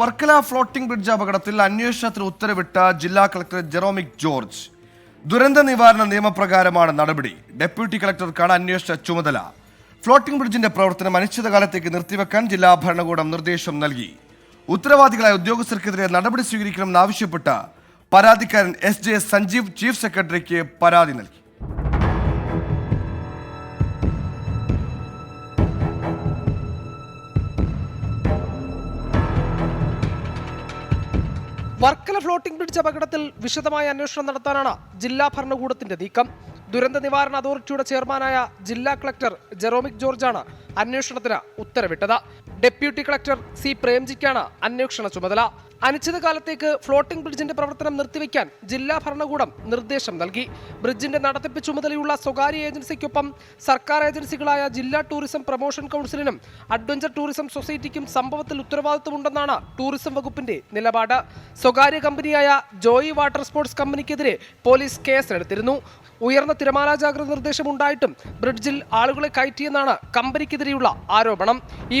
Varkala floating bridge അപകടത്തിൽ അന്വേഷണത്തിന് ഉത്തരവിട്ട ജില്ലാ കളക്ടർ ജെറോമിക് ജോർജ്. ദുരന്ത നിവാരണ നിയമപ്രകാരമാണ് നടപടി. ഡെപ്യൂട്ടി കളക്ടർക്കാണ് അന്വേഷണ ചുമതല. ഫ്ലോട്ടിംഗ് ബ്രിഡ്ജിന്റെ പ്രവർത്തനം അനിശ്ചിതകാലത്തേക്ക് നിർത്തിവെക്കാൻ ജില്ലാ ഭരണകൂടം നിർദ്ദേശം നൽകി. ഉത്തരവാദികളായ ഉദ്യോഗസ്ഥർക്കെതിരെ നടപടി സ്വീകരിക്കണമെന്നാവശ്യപ്പെട്ട് പരാതിക്കാരൻ എസ് ജെ സഞ്ജീവ് ചീഫ് സെക്രട്ടറിക്ക് പരാതി നൽകി. വർക്കല ഫ്ലോട്ടിംഗ് ബ്രിഡ്ജ് അപകടത്തിൽ വിശദമായ അന്വേഷണം നടത്താനാണ് ജില്ലാ ഭരണകൂടത്തിന്റെ നീക്കം. ദുരന്ത നിവാരണ അതോറിറ്റിയുടെ ചെയർമാനായ ജില്ലാ കളക്ടർ ജെറോമിക് ജോർജാണ് അന്വേഷണത്തിന് ഉത്തരവിട്ടത്. ഡെപ്യൂട്ടി കളക്ടർ സി പ്രേംജിക്കാണ് അന്വേഷണ ചുമതല. അനിശ്ചിതകാലത്തേക്ക് ഫ്ലോട്ടിംഗ് ബ്രിഡ്ജിന്റെ പ്രവർത്തനം നിർത്തിവെക്കാൻ ജില്ലാ ഭരണകൂടം നിർദ്ദേശം നൽകി. ബ്രിഡ്ജിന്റെ നടത്തിപ്പ് ചുമതലയുള്ള സ്വകാര്യ ഏജൻസിക്കൊപ്പം സർക്കാർ ഏജൻസികളായ ജില്ലാ ടൂറിസം പ്രൊമോഷൻ കൗൺസിലിനും അഡ്വഞ്ചർ ടൂറിസം സൊസൈറ്റിക്കും സംഭവത്തിൽ ഉത്തരവാദിത്തമുണ്ടെന്നാണ് ടൂറിസം വകുപ്പിന്റെ നിലപാട്. സ്വകാര്യ കമ്പനിയായ ജോയി വാട്ടർ സ്പോർട്സ് കമ്പനിക്കെതിരെ പോലീസ് കേസെടുത്തിരുന്നു ഉയർന്ന തിരമാല ജാഗ്രത നിർദ്ദേശമുണ്ടായിട്ടും ബ്രിഡ്ജിൽ ആളുകളെ കയറ്റിയെന്നാണ് കമ്പനിക്കെതിരെയുള്ള ആരോപണം. ഈ